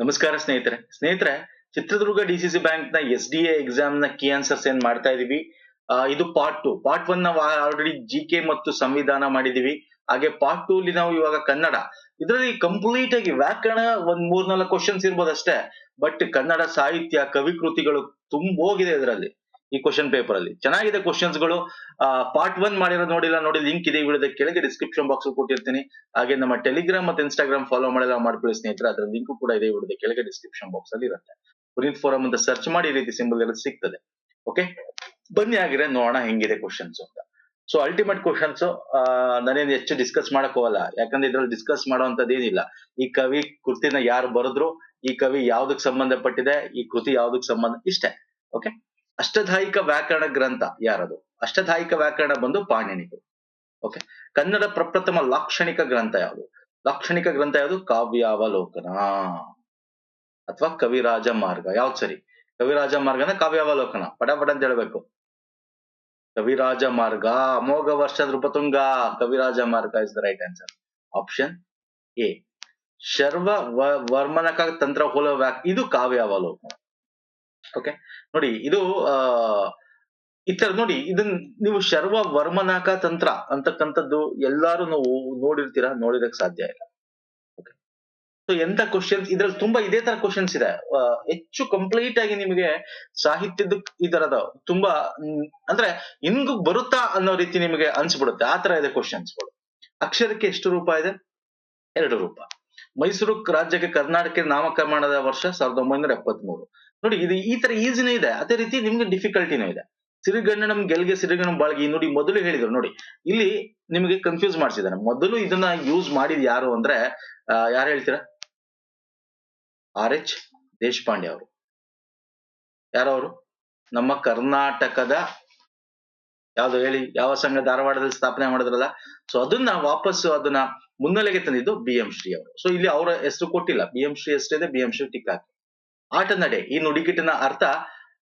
ನಮಸ್ಕಾರ ಸ್ನೇಹಿತರೆ. ಸ್ನೇಹಿತರೆ, ಚಿತ್ರದುರ್ಗ ಡಿ ಸಿ ಸಿ ಬ್ಯಾಂಕ್ನ ಎಸ್ ಡಿ ಎ ಎಕ್ಸಾಮ್ನ ಕೀ ಆನ್ಸರ್ಸ್ ಏನ್ ಮಾಡ್ತಾ ಇದೀವಿ? ಇದು ಪಾರ್ಟ್ ಟು ಪಾರ್ಟ್ ಒನ್ ನಾವು ಆಲ್ರೆಡಿ ಜಿ ಕೆ ಮತ್ತು ಸಂವಿಧಾನ ಮಾಡಿದೀವಿ. ಹಾಗೆ ಪಾರ್ಟ್ ಟೂ ಅಲ್ಲಿ ನಾವು ಇವಾಗ ಕನ್ನಡ. ಇದರಲ್ಲಿ ಕಂಪ್ಲೀಟ್ ಆಗಿ ವ್ಯಾಕರಣ ಒಂದ್ ಮೂರ್ನಾಲ್ಕು ಕ್ವಶನ್ಸ್ ಇರ್ಬೋದು ಅಷ್ಟೇ ಬಟ್ ಕನ್ನಡ ಸಾಹಿತ್ಯ, ಕವಿಕೃತಿಗಳು ತುಂಬ ಹೋಗಿದೆ ಇದರಲ್ಲಿ. ಈ ಕ್ವಶನ್ ಪೇಪರ್ ಅಲ್ಲಿ. ಚೆನ್ನಾಗಿದೆ ಕ್ವಶನ್ಸ್ಗಳು. ಪಾರ್ಟ್ ಒನ್ ಮಾಡಿರೋ ನೋಡಿಲ್ಲ, ನೋಡಿ ಲಿಂಕ್ ಇದೆ ವಿಡಿಯೋದ ಕೆಳಗೆ ಡಿಸ್ಕ್ರಿಪ್ಷನ್ ಬಾಕ್ಸ್ ಕೊಟ್ಟಿರ್ತೀನಿ. ಹಾಗೆ ನಮ್ಮ ಟೆಲಿಗ್ರಾಮ್ ಮತ್ತೆ ಇನ್ಸ್ಟಾಗ್ರಾಮ್ ಫಾಲೋ ಮಾಡಿಲ್ಲ ಮಾಡ್ಕೊಳ್ಳಿ ಸ್ನೇಹಿತರೆ. ಅದರ ಲಿಂಕ್ ಕೂಡ ಇದೆ ವಿಡಿಯೋದ ಕೆಳಗೆ ಡಿಸ್ಕ್ರಿಪ್ಷನ್ ಬಾಕ್ಸ್ ಅಲ್ಲಿ ಇರುತ್ತೆ. ಪುನೀತ್ ಫೋರಂ ಅಂತ ಸರ್ಚ್ ಮಾಡಿ ರೀತಿ ಸಿಂಬಲ್ ಎಲ್ಲ ಸಿಗ್ತದೆ. ಓಕೆ ಬನ್ನಿ ಆಗಿದ್ರೆ ನೋಡೋಣ ಹೆಂಗಿದೆ ಕ್ವಶನ್ಸ್ ಅಂತ. ಸೊ ಅಲ್ಟಿಮೇಟ್ ಕ್ವಶನ್ಸ್ ನಾನೇನು ಹೆಚ್ಚು ಡಿಸ್ಕಸ್ ಮಾಡಕ್ ಹೋಗಲ್ಲ. ಯಾಕಂದ್ರೆ ಇದ್ರಲ್ಲಿ ಡಿಸ್ಕಸ್ ಏನಿಲ್ಲ. ಈ ಕವಿ ಕೃತಿನ ಯಾರು ಬರೆದ್ರು, ಈ ಕವಿ ಯಾವ್ದಕ್ ಸಂಬಂಧಪಟ್ಟಿದೆ, ಈ ಕೃತಿ ಯಾವ್ದಕ್ ಸಂಬಂಧ, ಇಷ್ಟೇ. ಓಕೆ ಅಷ್ಟಧಾಯಿಕ ವ್ಯಾಕರಣ ಗ್ರಂಥ ಯಾರದು? ಅಷ್ಟಧಾಯಿಕ ವ್ಯಾಕರಣ ಬಂದು ಪಾಣಿನಿದು ಓಕೆ ಕನ್ನಡ ಪ್ರಪ್ರಥಮ ಲಾಕ್ಷಣಿಕ ಗ್ರಂಥ ಯಾವುದು? ಲಾಕ್ಷಣಿಕ ಗ್ರಂಥ ಯಾವುದು? ಕಾವ್ಯಾವಲೋಕನ. ಅಥವಾ ಕವಿರಾಜ ಮಾರ್ಗ. ಯಾವ್ದು ಸರಿ? ಕವಿರಾಜ ಮಾರ್ಗನ ಕಾವ್ಯಾವಲೋಕನ. ಪಟ ಅಂತ ಹೇಳ್ಬೇಕು. ಕವಿರಾಜ ಮಾರ್ಗ, ಅಮೋಘ ವರ್ಷ Nripatunga. Kaviraja Marga is the right answer option A Sharva ವರ್ಮನಕ ತಂತ್ರ ಹೋಲ ವ್ಯಾಕ್ ಇದು ಕಾವ್ಯಾವಲೋಕನ. ಓಕೆ ನೋಡಿ, ಇದು ಇತರ ನೋಡಿ, ಇದನ್ ನೀವು ಶರ್ವ ವರ್ಮನಾಕ ತಂತ್ರ ಅಂತಕ್ಕಂಥದ್ದು ಎಲ್ಲಾರು ನಾವು ನೋಡಿರ್ತೀರಾ, ನೋಡಿರಕ್ ಸಾಧ್ಯ ಇಲ್ಲ. ಸೊ ಎಂತ ಕ್ವಶನ್ಸ್ ಇದ್ರಲ್ಲಿ ತುಂಬಾ ಇದೇ ತರ ಕ್ವಶನ್ಸ್ ಇದೆ. ಹೆಚ್ಚು ಕಂಪ್ಲೀಟ್ ಆಗಿ ನಿಮಗೆ ಸಾಹಿತ್ಯದ ಈ ತರದ ತುಂಬಾ ಅಂದ್ರೆ ಹಿಂಗ್ ಬರುತ್ತಾ ಅನ್ನೋ ರೀತಿ ನಿಮಗೆ ಅನ್ಸ್ಬಿಡುತ್ತೆ. ಆ ತರ ಇದೆ ಕ್ವಶನ್ಸ್ಗಳು ಅಕ್ಷರಕ್ಕೆ ಎಷ್ಟು ರೂಪ ಇದೆ? ಎರಡು ರೂಪ. ಮೈಸೂರು ರಾಜ್ಯಕ್ಕೆ ಕರ್ನಾಟಕ ನಾಮಕರಣದ ವರ್ಷ ಸಾವಿರದ ಒಂಬೈನೂರ ಎಪ್ಪತ್ತ್ ಮೂರು ನೋಡಿ, ಇದು ಈ ತರ ಈಸಿನೂ ಇದೆ. ಅದೇ ರೀತಿ ನಿಮ್ಗೆ ಡಿಫಿಕಲ್ಟಿನೂ ಇದೆ. ಸಿರಿಗಣ್ಣನಂ ಗೆಲ್ಗೆ ಸಿರಿಗಣ್ಣಂ ಬಾಳ್ಗಿ ನೋಡಿ ಮೊದಲು ಹೇಳಿದ್ರು, ನೋಡಿ. ಇಲ್ಲಿ ನಿಮಗೆ ಕನ್ಫ್ಯೂಸ್ ಮಾಡಿಸಿದಾನೆ ಮೊದಲು ಇದನ್ನ ಯೂಸ್ ಮಾಡಿದ್ ಯಾರು ಅಂದ್ರೆ ಯಾರು ಹೇಳ್ತೀರಾ? ಆರ್ ಎಚ್ ದೇಶಪಾಂಡೆ ಅವರು. ಯಾರವರು ನಮ್ಮ ಕರ್ನಾಟಕದ, ಯಾವ್ದು ಹೇಳಿ, ಯಾವ ಸಂಘ ಧಾರವಾಡದಲ್ಲಿ ಸ್ಥಾಪನೆ ಮಾಡಿದ್ರಲ್ಲ? ಸೊ ಅದನ್ನ ವಾಪಸ್ ಅದನ್ನ ಮುನ್ನೆಲೆಗೆ ತಂದಿದ್ದು ಬಿ ಎಂ ಶ್ರೀ ಅವರು. ಸೊ ಇಲ್ಲಿ ಅವರ ಹೆಸರು ಕೊಟ್ಟಿಲ್ಲ. ಬಿ ಎಂ ಶ್ರೀ ಹೆಸರಿದೆ ಬಿ ಎಂ ಶ್ರೀ ಟಿಕ್ ಹಾಕಿ ಆಟ ನಡೆ. ಈ ನುಡಿಗಿಟ್ಟಿನ ಅರ್ಥ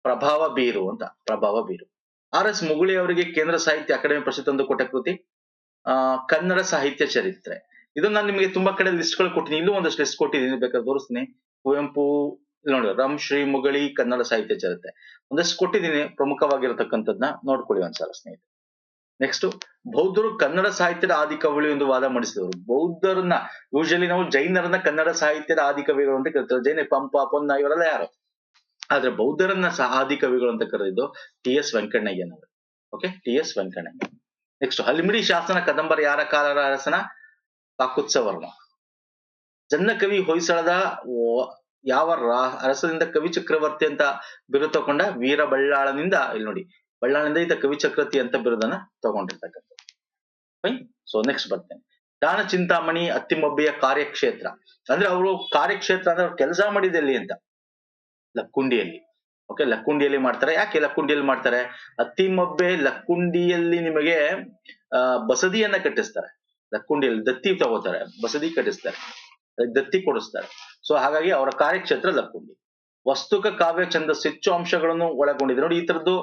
ಪ್ರಭಾವ ಬೀರು ಅಂತ. ಪ್ರಭಾವ ಬೀರು. ಆರ್ ಎಸ್ ಮುಗುಳಿ ಅವರಿಗೆ ಕೇಂದ್ರ ಸಾಹಿತ್ಯ ಅಕಾಡೆಮಿ ಪ್ರಶಸ್ತಿ ತಂದು ಕೊಟ್ಟ ಕೃತಿ, ಆ, ಕನ್ನಡ ಸಾಹಿತ್ಯ ಚರಿತ್ರೆ. ಇದನ್ನ ನಾನು ನಿಮಗೆ ತುಂಬಾ ಕಡೆ ಲಿಸ್ಟ್ಗಳು ಕೊಟ್ಟಿನಿ ಇಲ್ಲೂ ಒಂದಷ್ಟು ಲಿಸ್ಟ್ ಕೊಟ್ಟಿದ್ದೀನಿ. ಬೇಕಾದ್ರೆ ತೋರಿಸ್ತೀನಿ. ಕುವೆಂಪು ನೋಡಿ ರಾಮ್ ಶ್ರೀ ಮುಗಳಿ, ಕನ್ನಡ ಸಾಹಿತ್ಯ ಚರಿತ್ರೆ. ಒಂದಷ್ಟು ಕೊಟ್ಟಿದ್ದೀನಿ. ಪ್ರಮುಖವಾಗಿರತಕ್ಕಂಥದ್ನ ನೋಡ್ಕೊಳ್ಳಿ ಒಂದ್ಸಲ ಸ್ನೇಹಿತರೆ. ನೆಕ್ಸ್ಟ್ ಬೌದ್ಧರು ಕನ್ನಡ ಸಾಹಿತ್ಯದ ಆದಿಕವಿಗಳು ಎಂದು ವಾದ ಮಾಡಿಸಿದವರು ಬೌದ್ಧರನ್ನ ಯೂಶಲಿ ನಾವು ಜೈನರನ್ನ ಕನ್ನಡ ಸಾಹಿತ್ಯದ ಆದಿಕವಿಗಳು ಅಂತ ಕರಿತಾರೆ ಜೈನ ಪಂಪ, ಪೊನ್ನ ಇವರೆಲ್ಲ ಯಾರು? ಆದ್ರೆ ಬೌದ್ಧರನ್ನ ಸಹ ಆದಿಕವಿಗಳು ಅಂತ ಕರೆದಿದ್ದು T S ವೆಂಕಣ್ಣಯ್ಯನವರು. Okay T S Venkannayya. Next Halmidi ಶಾಸನ ಕದಂಬರ ಯಾರ ಕಾಲರ ಅರಸನ ಪಾಕುತ್ಸವರ್ಮ. ಜನ್ನ ಕವಿ ಹೊಯ್ಸಳದ ಯಾವ ಅರಸನಿಂದ ಕವಿ ಚಕ್ರವರ್ತಿ ಅಂತ ಬಿರು ವೀರಬಳ್ಳಾಳನಿಂದ, ಇಲ್ಲಿ ನೋಡಿ ಬಳ್ಳಾಳನಿಂದ ಈತ ಕವಿ ಚಕ್ರತಿ ಅಂತ ಬಿರುದನ್ನ ತಗೊಂಡಿರ್ತಕ್ಕಂಥ ಫೈನ್ ಸೊ ನೆಕ್ಸ್ಟ್ ಬರ್ತೇನೆ. ದಾನ ಚಿಂತಾಮಣಿ ಅತ್ತಿಮಬ್ಬೆಯ ಕಾರ್ಯಕ್ಷೇತ್ರ. ಅಂದ್ರೆ ಅವರು ಕಾರ್ಯಕ್ಷೇತ್ರ ಅಂದ್ರೆ ಅವ್ರು ಕೆಲಸ ಮಾಡಿದೆಲ್ಲಿ ಅಂತ? ಲಕ್ಕುಂಡಿಯಲ್ಲಿ. ಓಕೆ ಲಕ್ಕುಂಡಿಯಲ್ಲಿ ಮಾಡ್ತಾರೆ. ಯಾಕೆ ಲಕ್ಕುಂಡಿಯಲ್ಲಿ ಮಾಡ್ತಾರೆ? ಅತ್ತಿಮಬ್ಬೆ ಲಕ್ಕುಂಡಿಯಲ್ಲಿ ನಿಮಗೆ ಬಸದಿಯನ್ನ ಕಟ್ಟಿಸ್ತಾರೆ. ಲಕ್ಕುಂಡಿಯಲ್ಲಿ ದತ್ತಿ ತಗೋತಾರೆ. ಬಸದಿ ಕಟ್ಟಿಸ್ತಾರೆ. ದತ್ತಿ ಕೊಡಿಸ್ತಾರೆ. ಸೊ ಹಾಗಾಗಿ ಅವರ ಕಾರ್ಯಕ್ಷೇತ್ರ ಲಕ್ಕುಂಡಿ. ವಸ್ತುಕ ಕಾವ್ಯ ಛಂದಸ್ಸು ಹೆಚ್ಚು ಅಂಶಗಳನ್ನು ಒಳಗೊಂಡಿದೆ. ನೋಡಿ, ಈ ತರದ್ದು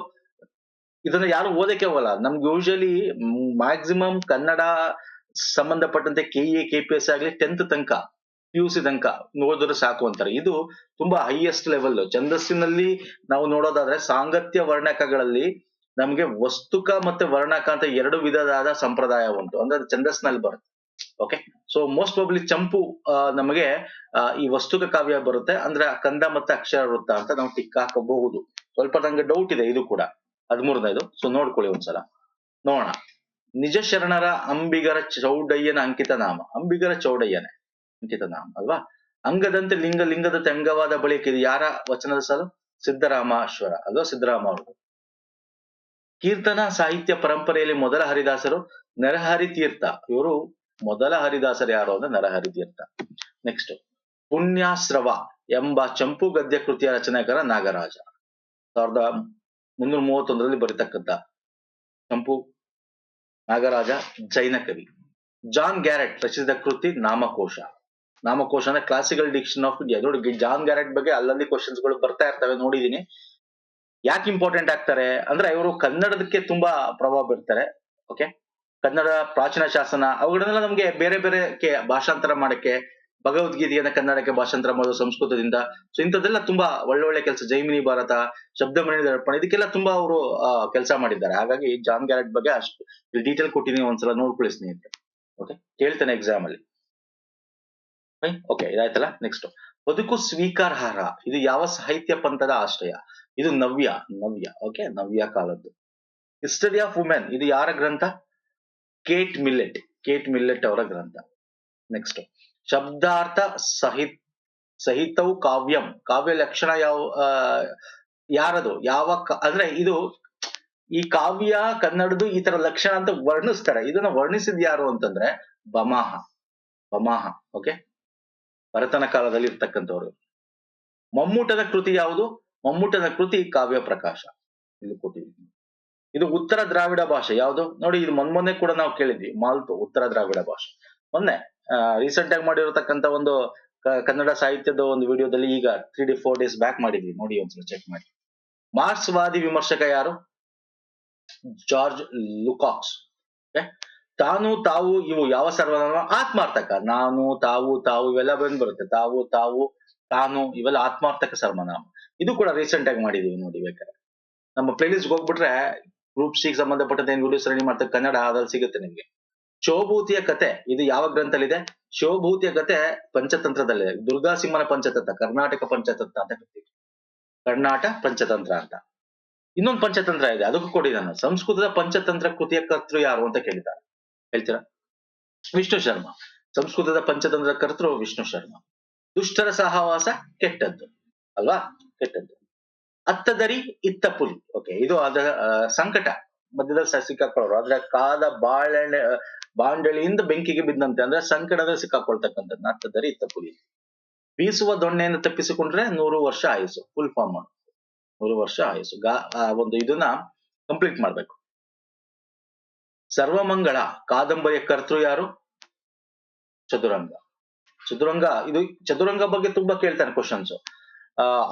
ಇದನ್ನ ಯಾರು ಓದಕ್ಕೆ ಹೋಗಲ್ಲ. ನಮ್ಗೆ ಯೂಶಲಿ ಮ್ಯಾಕ್ಸಿಮಮ್ ಕನ್ನಡ ಸಂಬಂಧಪಟ್ಟಂತೆ K A K P S ಆಗ್ಲಿ ಟೆಂತ್ ತನಕ ಪಿ ಯು ಸಿ ತನಕ ಓದಿದ್ರೆ ಸಾಕು ಅಂತಾರೆ. ಇದು ತುಂಬಾ ಹೈಯೆಸ್ಟ್ ಲೆವೆಲ್ ಛಂದಸ್ಸಿನಲ್ಲಿ ನಾವು ನೋಡೋದಾದ್ರೆ ಸಾಂಗತ್ಯ ವರ್ಣಕಗಳಲ್ಲಿ ನಮ್ಗೆ ವಸ್ತುಕ ಮತ್ತೆ ವರ್ಣಕ ಅಂತ ಎರಡು ವಿಧದಾದ ಸಂಪ್ರದಾಯ ಉಂಟು. ಅಂದ್ರೆ ಅದು ಛಂದಸ್ನಲ್ಲಿ ಬರುತ್ತೆ. ಓಕೆ ಸೊ ಮೋಸ್ಟ್ ಪ್ರಾಬ್ಲಿ ಚಂಪು ನಮಗೆ ಈ ವಸ್ತುಕ ಕಾವ್ಯ ಬರುತ್ತೆ. ಅಂದ್ರೆ ಕಂದ ಮತ್ತೆ ಅಕ್ಷರ ವೃತ್ತ ಅಂತ ನಾವು ಟಿಕ್ ಹಾಕಬಹುದು. ಸ್ವಲ್ಪ ನಂಗೆ ಡೌಟ್ ಇದೆ ಇದು ಕೂಡ. ಹದಿಮೂರನೇದು ಸೊ ನೋಡ್ಕೊಳ್ಳಿ ಒಂದ್ಸಲ. ನೋಡೋಣ. ನಿಜ ಶರಣರ ಅಂಬಿಗರ ಚೌಡಯ್ಯನ ಅಂಕಿತ ನಾಮ. ಅಂಬಿಗರ ಚೌಡಯ್ಯನೇ ಅಂಕಿತ ನಾಮ, ಅಲ್ವಾ? ಅಂಗದಂತೆ ಲಿಂಗ, ಲಿಂಗದ ಅಂಗವಾದ ಬಳಿಕ ಇದು ಯಾರ ವಚನದ ಸಾಲು? ಸಿದ್ದರಾಮೇಶ್ವರ, ಅಲ್ವಾ? ಸಿದ್ದರಾಮ ಅವರು ಕೀರ್ತನ ಸಾಹಿತ್ಯ ಪರಂಪರೆಯಲ್ಲಿ ಮೊದಲ ಹರಿದಾಸರು ನರಹರಿ ತೀರ್ಥ. ಇವರು ಮೊದಲ ಹರಿದಾಸರು ಯಾರು ಅಂದ್ರೆ ನರಹರಿ ತೀರ್ಥ. ನೆಕ್ಸ್ಟ್ ಪುಣ್ಯಾಶ್ರವ ಎಂಬ ಚಂಪು ಗದ್ಯ ಕೃತಿಯ ರಚನೆಕರ ನಾಗರಾಜ. ಸಾವಿರದ ಮುನ್ನೂರ ಮೂವತ್ತೊಂದರಲ್ಲಿ ಬರೀತಕ್ಕಂಥ ಚಂಪು ನಾಗರಾಜ, ಜೈನ ಕವಿ. ಜಾನ್ ಗ್ಯಾರೆಟ್ ರಚಿಸಿದ ಕೃತಿ ನಾಮಕೋಶ. ನಾಮಕೋಶ ಅಂದ್ರೆ ಕ್ಲಾಸಿಕಲ್ ಡಿಕ್ಷನ್ ಆಫ್ ಇಂಡಿಯಾ ನೋಡಿ ಜಾನ್ ಗ್ಯಾರೆಟ್ ಬಗ್ಗೆ ಅಲ್ಲಲ್ಲಿ ಕ್ವಶನ್ಸ್ಗಳು ಬರ್ತಾ ಇರ್ತವೆ, ನೋಡಿದೀನಿ. ಯಾಕೆ ಇಂಪಾರ್ಟೆಂಟ್ ಆಗ್ತಾರೆ? ಅಂದ್ರೆ ಇವರು ಕನ್ನಡದಕ್ಕೆ ತುಂಬಾ ಪ್ರಭಾವ ಬೀರ್ತಾರೆ ಓಕೆ ಕನ್ನಡ ಪ್ರಾಚೀನ ಶಾಸನ, ಅವುಗಳನ್ನೆಲ್ಲ ನಮ್ಗೆ ಬೇರೆ ಬೇರೆ ಭಾಷಾಂತರ ಮಾಡಕ್ಕೆ ಭಗವದ್ಗೀತೆಯನ್ನ ಕನ್ನಡಕ್ಕೆ ಭಾಷಾಂತರ ಮಾಡೋದು ಸಂಸ್ಕೃತದಿಂದ. ಸೊ ಇಂಥದ್ದೆಲ್ಲ ತುಂಬಾ ಒಳ್ಳೊಳ್ಳೆ ಕೆಲಸ. ಜೈಮಿನಿ ಭಾರತ ಶಬ್ದಮಣಿ ದರ್ಪಣ ಇದಕ್ಕೆಲ್ಲ ತುಂಬಾ ಅವರು ಕೆಲಸ ಮಾಡಿದ್ದಾರೆ. ಹಾಗಾಗಿ ಜಾನ್ ಗ್ಯಾರೆಟ್ ಬಗ್ಗೆ ಅಷ್ಟು ಡೀಟೇಲ್ ಕೊಟ್ಟಿದ್ದೀನಿ ಒಂದ್ಸಲ ನೋಡ್ಕೊಳ್ಳಿ ಸ್ನೇಹಿತರೆ. ಓಕೆ ಕೇಳ್ತೇನೆ ಎಕ್ಸಾಮ್ ಅಲ್ಲಿ. ಓಕೆ ಇದಾಯ್ತಲ್ಲ? ನೆಕ್ಸ್ಟ್ ಬದುಕು ಸ್ವೀಕಾರಾರ್ಹ. ಇದು ಯಾವ ಸಾಹಿತ್ಯ ಪಂಥದ ಆಶ್ರಯ? ಇದು ನವ್ಯ. ನವ್ಯ. ಓಕೆ ನವ್ಯ ಕಾಲದ್ದು. ಹಿಸ್ಟರಿ ಆಫ್ ವುಮೆನ್ ಇದು ಯಾರ ಗ್ರಂಥ? ಕೇಟ್ ಮಿಲ್ಲೆಟ್ ಕೇಟ್ ಮಿಲ್ಲೆಟ್ ಅವರ ಗ್ರಂಥ. ನೆಕ್ಸ್ಟ್ ಶಬ್ದಾರ್ಥ ಸಹಿತ್, ಸಹಿತವು ಕಾವ್ಯಂ. ಕಾವ್ಯ ಲಕ್ಷಣ ಯಾವ ಯಾರದು, ಯಾವ ಅಂದ್ರೆ ಇದು ಈ ಕಾವ್ಯ ಕನ್ನಡದು ಈ ತರ ಲಕ್ಷಣ ಅಂತ ವರ್ಣಿಸ್ತಾರೆ. ಇದನ್ನ ವರ್ಣಿಸಿದ ಯಾರು ಅಂತಂದ್ರೆ ಬಮಾಹ. ಬಮಾಹ ಓಕೆ ಭರತನ ಕಾಲದಲ್ಲಿ ಇರ್ತಕ್ಕಂಥವ್ರು. ಮಮ್ಮೂಟದ ಕೃತಿ ಯಾವುದು? ಮಮ್ಮೂಟದ ಕೃತಿ ಕಾವ್ಯ ಪ್ರಕಾಶ. ಇಲ್ಲಿ ಕೊಟ್ಟಿದ್ವಿ ಇದು ಉತ್ತರ ದ್ರಾವಿಡ ಭಾಷೆ ಯಾವುದು? ನೋಡಿ, ಇದು ಮೊನ್ನೆ ಕೂಡ ನಾವು ಕೇಳಿದ್ವಿ, ಮಾಲ್ತು, ಉತ್ತರ ದ್ರಾವಿಡ ಭಾಷೆ. ಮೊನ್ನೆ ರೀಸೆಂಟ್ ಆಗಿ ಮಾಡಿರತಕ್ಕಂತ ಒಂದು ಕನ್ನಡ ಸಾಹಿತ್ಯದ ಒಂದು ವಿಡಿಯೋದಲ್ಲಿ ಈಗ three D four days back ಮಾಡಿದ್ವಿ. ನೋಡಿ ಒಂದ್ಸಲ ಚೆಕ್ ಮಾಡಿ. ಮಾರ್ಕ್ಸ್ವಾದಿ ವಿಮರ್ಶಕ ಯಾರು? George Lukacs? ತಾನು, ತಾವು, ಇವು ಯಾವ ಸರ್ವನಾಮ ಆತ್ಮಾರ್ಥಕ. ನಾನು, ತಾವು ತಾವು ಇವೆಲ್ಲ ಬಂದ್ ಬರುತ್ತೆ ತಾವು ತಾವು, ತಾನು ಇವೆಲ್ಲ ಆತ್ಮಾರ್ಥಕ ಸರ್ವನಾಮ ಇದು ಕೂಡ ರೀಸೆಂಟ್ ಆಗಿ ಮಾಡಿದೀವಿ ನೋಡಿ ಬೇಕಾದ್ರೆ. ನಮ್ಮ ಪ್ಲೇಲಿಸ್ಟ್ ಹೋಗ್ಬಿಟ್ರೆ ಗ್ರೂಪ್ ಸಿಗ್ ಸಂಬಂಧಪಟ್ಟಂತ ಏನ್ ವಿಡಿಯೋ ಸರಣಿ ಮಾಡ್ತಾರೆ? ಕನ್ನಡ ಅದ್ರಲ್ಲಿ ಸಿಗುತ್ತೆ ನಿಮ್ಗೆ. ಶೋಭೂತಿಯ ಕತೆ, ಇದು ಯಾವ ಗ್ರಂಥಲ್ಲಿದೆ ಶೋಭೂತಿಯ ಕತೆ ಪಂಚತಂತ್ರದಲ್ಲಿದೆ. ದುರ್ಗಾಸಿಂಹನ ಪಂಚತಂತ್ರ, ಕರ್ನಾಟಕ ಪಂಚತಂತ್ರ ಅಂತ ಕರಿತೀವಿ. ಕರ್ನಾಟ ಪಂಚತಂತ್ರ ಅಂತ. ಇನ್ನೊಂದು ಪಂಚತಂತ್ರ ಇದೆ, ಅದಕ್ಕೂ ನಾನು. ಸಂಸ್ಕೃತದ ಪಂಚತಂತ್ರ ಕೃತಿಯ ಕರ್ತೃ ಯಾರು ಅಂತ ಕೇಳಿದ್ದಾರೆ. ಹೇಳ್ತೀರಾ? ವಿಷ್ಣು ಶರ್ಮ. ಸಂಸ್ಕೃತದ ಪಂಚತಂತ್ರ ಕರ್ತೃ ವಿಷ್ಣು ಶರ್ಮ. ದುಷ್ಟರ ಸಹವಾಸ ಕೆಟ್ಟದ್ದು. ಅಲ್ವಾ? ಕೆಟ್ಟದ್ದು. ಅತ್ತದರಿ ಇತ್ತ ಪುಲಿ ಓಕೆ ಇದು ಅದರ ಸಂಕಟ. ಮಧ್ಯದಲ್ಲಿ ಸಿಕ್ಕಾಕೊಳ್ಳೋರು ಅದ್ರ ಕಾದ ಬಾಳೆಣ್ಣೆ ಬಾಂಡಳಿಯಿಂದ ಬೆಂಕಿಗೆ ಬಿದ್ದಂತೆ ಅಂದ್ರೆ ಸಂಕಟದ ಸಿಕ್ಕಾಕೊಳ್ತಕ್ಕಂಥದ್ದು. ಇತ್ತ ಪುಲಿ. ಬೀಸುವ ದೊಣ್ಣೆಯನ್ನು ತಪ್ಪಿಸಿಕೊಂಡ್ರೆ ನೂರು ವರ್ಷ ಆಯಸ್ಸು. ಫುಲ್ ಫಾರ್ಮ್ ಮಾಡು. ನೂರು ವರ್ಷ ಆಯಸ್ಸು. ಒಂದು ಇದನ್ನ ಕಂಪ್ಲೀಟ್ ಮಾಡ್ಬೇಕು. ಸರ್ವಮಂಗಳ. ಕಾದಂಬರಿಯ ಕರ್ತೃ ಯಾರು? ಚದುರಂಗ. ಚದುರಂಗ, ಇದು ಚದುರಂಗ ಬಗ್ಗೆ ತುಂಬಾ ಕೇಳ್ತಾನೆ ಕ್ವಶನ್ಸ್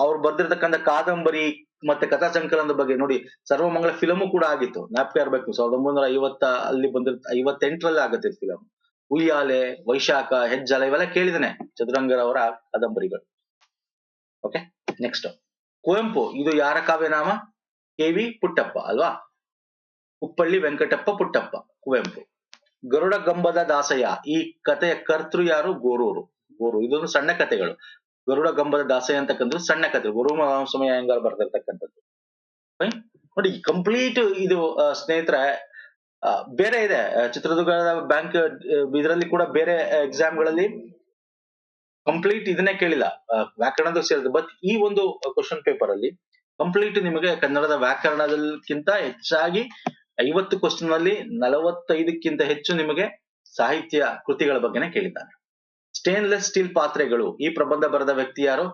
ಅವ್ರು ಬರ್ದಿರ್ತಕ್ಕಂಥ ಕಾದಂಬರಿ ಮತ್ತೆ ಕಥಾ ಸಂಕಲನದ ಬಗ್ಗೆ ನೋಡಿ, ಸರ್ವಮಂಗಳ ಫಿಲಮು ಕೂಡ ಆಗಿತ್ತು. ಜ್ಞಾಪಕ ಇರ್ಬೇಕು, ಸಾವಿರದ ಒಂಬೈನೂರ ಐವತ್ತ ಅಲ್ಲಿ ಬಂದಿರ್, ಐವತ್ತೆಂಟರಲ್ಲಿ ಆಗುತ್ತೆ ಫಿಲಮ್ ಉಯ್ಯಾಲೆ ವೈಶಾಖ, ಹೆಜ್ಜಾಲ ಇವೆಲ್ಲ ಕೇಳಿದಾನೆ ಚದುರಂಗರವರ ಕಾದಂಬರಿಗಳು. ಓಕೆ ನೆಕ್ಸ್ಟ್ ಕುವೆಂಪು, ಇದು ಯಾರ ಕಾವ್ಯನಾಮ? ಕೆ ವಿ ಪುಟ್ಟಪ್ಪ, ಅಲ್ವಾ? ಉಪ್ಪಳ್ಳಿ ವೆಂಕಟಪ್ಪ ಪುಟ್ಟಪ್ಪ, ಕುವೆಂಪು. ಗರುಡ ಗಂಬದ ದಾಸಯ್ಯ, ಈ ಕಥೆಯ ಕರ್ತೃ ಯಾರು? ಗೋರೂರು. ಗೋರು ಇದೊಂದು ಸಣ್ಣ ಕಥೆಗಳು. ಗರುಡ ಗಂಬದ ದಾಸ ಅಂತಕ್ಕಂಥದ್ದು ಸಣ್ಣ ಕಥೆ. ಗುರು ಸಮಯ ಹೆಂಗಾರ ಬರ್ದಿರ್ತಕ್ಕಂಥದ್ದು? ನೋಡಿ ಕಂಪ್ಲೀಟ್ ಇದು ಸ್ನೇಹಿತರ ಬೇರೆ ಇದೆ. ಚಿತ್ರದುರ್ಗದ ಬ್ಯಾಂಕ್ ಇದರಲ್ಲಿ ಕೂಡ ಬೇರೆ ಎಕ್ಸಾಮ್ಗಳಲ್ಲಿ ಕಂಪ್ಲೀಟ್ ಇದನ್ನೇ ಕೇಳಿಲ್ಲ. ವ್ಯಾಕರಣದ ಸೇರಿದೆ. ಬಟ್ ಈ ಒಂದು ಕ್ವಶನ್ ಪೇಪರ್ ಅಲ್ಲಿ ಕಂಪ್ಲೀಟ್ ನಿಮಗೆ ಕನ್ನಡದ ವ್ಯಾಕರಣದಕ್ಕಿಂತ ಹೆಚ್ಚಾಗಿ ಐವತ್ತು ಕ್ವಶನ್ ಅಲ್ಲಿ ನಲವತ್ತೈದಕ್ಕಿಂತ ಹೆಚ್ಚು ನಿಮಗೆ ಸಾಹಿತ್ಯ ಕೃತಿಗಳ ಬಗ್ಗೆನೇ ಕೇಳಿದ್ದಾನೆ. ಸ್ಟೇನ್ಲೆಸ್ ಸ್ಟೀಲ್ ಪಾತ್ರೆಗಳು. ಈ ಪ್ರಬಂಧ ಬರೆದ ವ್ಯಕ್ತಿ ಯಾರು?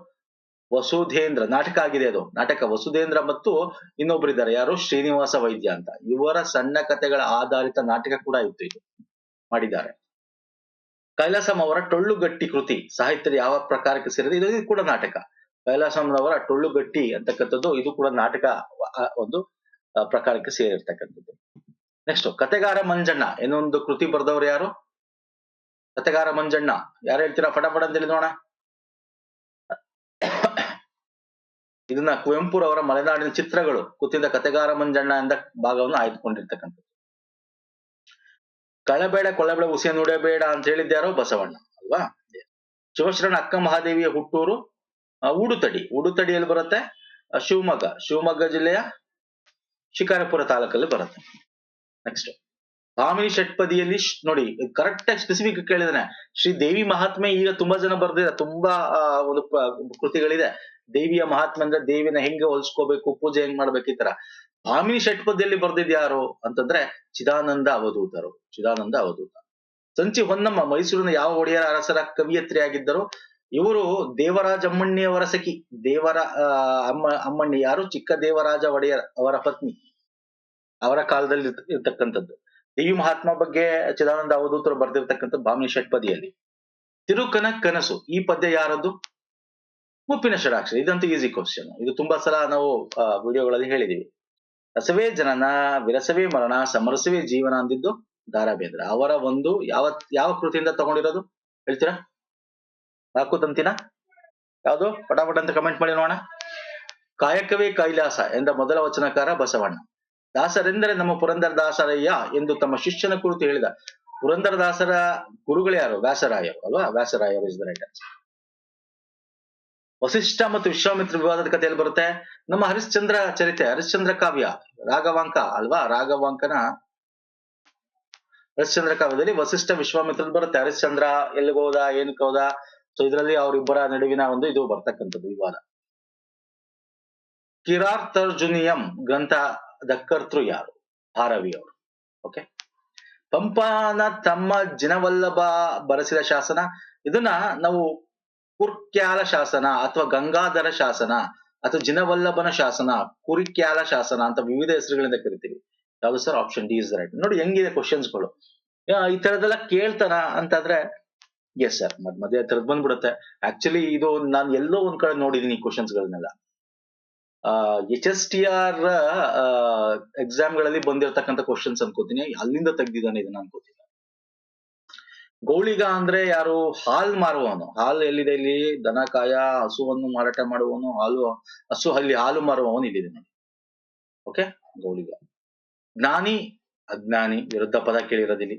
ವಸುಧೇಂದ್ರ. ನಾಟಕ ಆಗಿದೆ ಅದು. ನಾಟಕ. ವಸುಧೇಂದ್ರ ಮತ್ತು ಇನ್ನೊಬ್ಬರಿದ್ದಾರೆ ಯಾರು? ಶ್ರೀನಿವಾಸ ವೈದ್ಯ ಅಂತ. ಇವರ ಸಣ್ಣ ಕಥೆಗಳ ಆಧಾರಿತ ನಾಟಕ ಕೂಡ ಇತ್ತು ಇದು. ಮಾಡಿದ್ದಾರೆ. ಕೈಲಾಸಂ ಅವರ ಟೊಳ್ಳುಗಟ್ಟಿ ಕೃತಿ. ಸಾಹಿತ್ಯದ ಯಾವ ಪ್ರಕಾರಕ್ಕೆ ಸೇರಿದೆ? ಇದು ಕೂಡ ನಾಟಕ. ಕೈಲಾಸಂನವರ ಟೊಳ್ಳುಗಟ್ಟಿ ಅಂತಕ್ಕಂಥದ್ದು ಇದು ಕೂಡ ನಾಟಕ ಒಂದು ಪ್ರಕಾರಕ್ಕೆ ಸೇರಿರ್ತಕ್ಕಂಥದ್ದು. ನೆಕ್ಸ್ಟ್ ಕತೆಗಾರ ಮಂಜಣ್ಣ ಏನೊಂದು ಕೃತಿ ಬರೆದವರು ಯಾರು? ಕತೆಗಾರ ಮಂಜಣ್ಣ, ಯಾರು ಹೇಳ್ತೀರಾ? ಫಟಾಫಟ ಅಂತ ಹೇಳಿದೋಣ ಇದನ್ನ ಕುವೆಂಪುರವರ ಮಲೆನಾಡಿನ ಚಿತ್ರಗಳು ಕುತ್ತಿದ ಕತೆಗಾರ ಮಂಜಣ್ಣ ಎಂದ ಭಾಗವನ್ನು ಆಯ್ದುಕೊಂಡಿರ್ತಕ್ಕಂಥದ್ದು. ಕಳಬೇಡ ಕೊಳಬೇಡ ಉಸಿಯ ನುಡಬೇಡ ಅಂತ ಹೇಳಿದ್ಯಾರೋ ಬಸವಣ್ಣ, ಅಲ್ವಾ? ಶಿವಶರಣ ಅಕ್ಕ ಮಹಾದೇವಿಯ ಹುಟ್ಟೂರು ಉಡುತಡಿ. ಉಡುತಡಿಯಲ್ಲಿ ಬರುತ್ತೆ? ಶಿವಮೊಗ್ಗ. ಶಿವಮೊಗ್ಗ ಜಿಲ್ಲೆಯ ಶಿಕಾರಪುರ ತಾಲೂಕಲ್ಲಿ ಬರುತ್ತೆ. ನೆಕ್ಸ್ಟ್ ಭಾಮಿನಿ ಷಟ್ಪದಿಯಲ್ಲಿ ನೋಡಿ ಕರೆಕ್ಟ್ ಆಗಿ ಸ್ಪೆಸಿಫಿಕ್ ಕೇಳಿದಾನೆ. ಶ್ರೀ ದೇವಿ ಮಹಾತ್ಮೆ ಈಗ ತುಂಬಾ ಜನ ಬರ್ದಿದ್ದಾರೆ, ತುಂಬಾ ಒಂದು ಕೃತಿಗಳಿದೆ. ದೇವಿಯ ಮಹಾತ್ಮೆ ಅಂದ್ರೆ ದೇವಿನ ಹೆಂಗೆ ಹೊಲ್ಸ್ಕೋಬೇಕು, ಪೂಜೆ ಹೆಂಗ್ ಮಾಡ್ಬೇಕು ಈ ತರ. ಷಟ್ಪದಿಯಲ್ಲಿ ಬರ್ದಿದ್ ಯಾರು ಅಂತಂದ್ರೆ ಚಿದಾನಂದ ಅವಧೂತರು, ಚಿದಾನಂದ ಅವಧೂತ. ಸಂಚಿ ಹೊನ್ನಮ್ಮ, ಮೈಸೂರಿನ ಯಾವ ಒಡೆಯರ ಅರಸರ ಕವಿಯತ್ರಿ ಆಗಿದ್ದರು? ಇವರು ದೇವರಾಜ ಅಮ್ಮಣ್ಣಿಯವರ ಸಖಿ. ದೇವರ ಅಮ್ಮ, ಅಮ್ಮಣ್ಣಿ ಯಾರು? ಚಿಕ್ಕ ದೇವರಾಜ ಒಡೆಯರ್, ಅವರ ಪತ್ನಿ. ಅವರ ಕಾಲದಲ್ಲಿ ಇರ್ತ- ಇರ್ತಕ್ಕಂಥದ್ದು. ದೇವಿ ಮಹಾತ್ಮ ಬಗ್ಗೆ ಚಿದಾನಂದ ಅವಧೂತರು ಬರೆದಿರ್ತಕ್ಕಂಥ ಭಾಮಿನಿ ಷಟ್ಪದಿಯಲ್ಲಿ, ತಿರುಕನ ಕನಸು, ಈ ಪದ್ಯ ಯಾರದ್ದು? ಉಪ್ಪಿನ ಷಡಾಕ್ಷರ, ಇದಂತೂ ಈಸಿ ಕ್ವಶನ್ ಇದು ತುಂಬಾ ಸಲ ನಾವು ವಿಡಿಯೋಗಳಲ್ಲಿ ಹೇಳಿದೀವಿ. ರಸವೇ ಜನನ, ವಿರಸವೇ ಮರಣ, ಸಮರಸವೇ ಜೀವನ ಅಂದಿದ್ದು ದಾರಾಬೇಂದ್ರ ಅವರ ಒಂದು ಯಾವ ಯಾವ ಕೃತಿಯಿಂದ ತಗೊಂಡಿರೋದು? ಹೇಳ್ತೀರಾ? ನಾಲ್ಕು ತಂತಿನ? ಯಾವುದು? ಪಟಾಪಟ ಅಂತ ಕಮೆಂಟ್ ಮಾಡಿ ನೋಡೋಣ. ಕಾಯಕವೇ ಕೈಲಾಸ ಎಂದ ಮೊದಲ ವಚನಕಾರ ಬಸವಣ್ಣ. ದಾಸರೆಂದರೆ ನಮ್ಮ ಪುರಂದರ ದಾಸರಯ್ಯ ಎಂದು ತಮ್ಮ ಶಿಷ್ಯನ ಕುರಿತು ಹೇಳಿದ. ಪುರಂದರದಾಸರ ಗುರುಗಳು ಯಾರು? ವ್ಯಾಸರಾಯರು, ಅಲ್ವಾ? ವ್ಯಾಸರಾಯರು ಇಸ್ ದ ರೈಟ್ ವಸಿಷ್ಠ ಮತ್ತು ವಿಶ್ವಾಮಿತ್ರ ವಿವಾದದ ಕಥೆಯಲ್ಲಿ ಬರುತ್ತೆ. ನಮ್ಮ ಹರಿಶ್ಚಂದ್ರ ಚರಿತೆ, ಹರಿಶ್ಚಂದ್ರ ಕಾವ್ಯ, ರಾಘವಾಂಕ, ಅಲ್ವಾ? ರಾಘವಾಂಕನ ಹರಿಶ್ಚಂದ್ರ ಕಾವ್ಯದಲ್ಲಿ ವಸಿಷ್ಠ, ವಿಶ್ವಾಮಿತ್ರ ಬರುತ್ತೆ. ಹರಿಶ್ಚಂದ್ರ ಎಲ್ಲಿಗೆ ಹೋದ, ಏನಕ್ಕೆ ಹೋದ? ಸೊ ಇದರಲ್ಲಿ ಅವರಿಬ್ಬರ ನಡುವಿನ ಒಂದು ಇದು ಬರ್ತಕ್ಕಂಥದ್ದು, ವಿವಾದ. ಕಿರಾರ್ತರ್ಜುನಿಯಂ ಗ್ರಂಥದ ಕರ್ತೃ ಯಾರು? ಭಾರವಿ ಅವರು ಓಕೆ ಪಂಪನ ತಮ್ಮ ಜಿನವಲ್ಲಭ ಬರೆಸಿದ ಶಾಸನ. ಇದನ್ನ ನಾವು ಕುರ್ಕ್ಯಾಲ ಶಾಸನ ಅಥವಾ ಗಂಗಾಧರ ಶಾಸನ ಅಥವಾ ಜಿನವಲ್ಲಭನ ಶಾಸನ, ಕುರಿಕ್ಯಾಲ ಶಾಸನ ಅಂತ ವಿವಿಧ ಹೆಸರುಗಳಿಂದ ಕರಿತೀವಿ. ಯಾವ್ದು sir? Option D is right ನೋಡಿ ಹೆಂಗಿದೆ ಕ್ವಶನ್ಸ್ಗಳು ಈ ತರದೆಲ್ಲ ಕೇಳ್ತಾನ ಅಂತಂದ್ರೆ ಎಸ್ ಸರ್ ಮದ್ ಮದ್ಯ ತರದ್ ಬಂದ್ಬಿಡುತ್ತೆ. ಆಕ್ಚುಲಿ ಇದು ನಾನು ಎಲ್ಲೋ ಒಂದ್ ಕಡೆ ನೋಡಿದೀನಿ ಕ್ವಶನ್ಸ್ ಗಳನ್ನೆಲ್ಲ. ಎಚ್ ಎಸ್ ಟಿ ಆರ್ ಎಕ್ಸಾಮ್ಗಳಲ್ಲಿ ಬಂದಿರತಕ್ಕಂತ ಕ್ವಶನ್ಸ್ ಅನ್ಕೋತೀನಿ. ಅಲ್ಲಿಂದ ತೆಗ್ದಿದ್ದಾನೆ ಇದನ್ನ ಅನ್ಕೋತೀನಿ. ಗೌಳಿಗ ಅಂದ್ರೆ ಯಾರು? ಹಾಲ್ ಮಾರುವವನು. ಹಾಲ್ ಎಲ್ಲಿದೆ ಇಲ್ಲಿ? ದನ ಕಾಯ, ಹಸುವನ್ನು ಮಾರಾಟ ಮಾಡುವವನು, ಹಾಲು, ಹಸು ಅಲ್ಲಿ ಹಾಲು ಮಾರುವವನು ಇಲ್ಲಿದೆ ನೋಡಿ. ಓಕೆ ಗೌಳಿಗ. ಜ್ಞಾನಿ, ಅಜ್ಞಾನಿ, ವಿರುದ್ಧ ಪದ ಕೇಳಿರೋದಿಲ್ಲಿ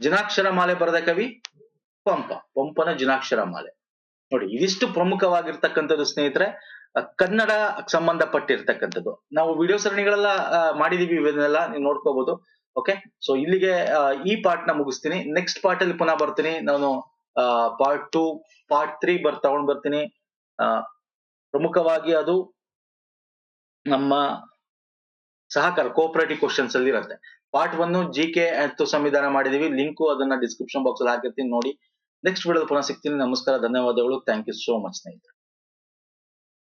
ಜನಾಕ್ಷರ ಮಾಲೆ ಬರೆದ ಕವಿ, ಪಂಪ. ಪಂಪನ ಜಿನಾಕ್ಷರ ಮಾಲೆ. ನೋಡಿ, ಇದಿಷ್ಟು ಪ್ರಮುಖವಾಗಿರ್ತಕ್ಕಂಥದ್ದು ಸ್ನೇಹಿತರೆ ಕನ್ನಡ ಸಂಬಂಧಪಟ್ಟಿರ್ತಕ್ಕಂಥದ್ದು. ನಾವು ವಿಡಿಯೋ ಸರಣಿಗಳೆಲ್ಲ ಮಾಡಿದೀವಿ ಇವನ್ನೆಲ್ಲ, ನೀವು ನೋಡ್ಕೋಬಹುದು ಓಕೆ ಸೊ ಇಲ್ಲಿಗೆ ಈ ಪಾರ್ಟ್ನ ಮುಗಿಸ್ತೀನಿ. ನೆಕ್ಸ್ಟ್ ಪಾರ್ಟ್ ಅಲ್ಲಿ ಪುನಃ ಬರ್ತೀನಿ. ನಾನು ಪಾರ್ಟ್ ಟು ಪಾರ್ಟ್ ತ್ರೀ ಬರ್ ತಗೊಂಡ್ ಬರ್ತೀನಿ. ಪ್ರಮುಖವಾಗಿ ಅದು ನಮ್ಮ ಸಹಕಾರ ಕೋಆಪರೇಟಿವ್ ಕ್ವಶನ್ಸ್ ಅಲ್ಲಿ ಇರುತ್ತೆ. ಪಾರ್ಟ್ ಒನ್ ಜಿ ಕೆ ಸಂವಿಧಾನ ಮಾಡಿದೀವಿ. ಲಿಂಕು ಅದನ್ನ ಡಿಸ್ಕ್ರಿಪ್ಷನ್ ಬಾಕ್ಸ್ ಅಲ್ಲಿ ಹಾಕಿರ್ತೀನಿ ನೋಡಿ. ನೆಕ್ಸ್ಟ್ ವಿಡಿಯೋ ಪುನಃ ಸಿಗ್ತೀನಿ. ನಮಸ್ಕಾರ, ಧನ್ಯವಾದಗಳು. ಥ್ಯಾಂಕ್ ಯು ಸೋ ಮಚ್ ಸ್ನೇಹಿತರೆ.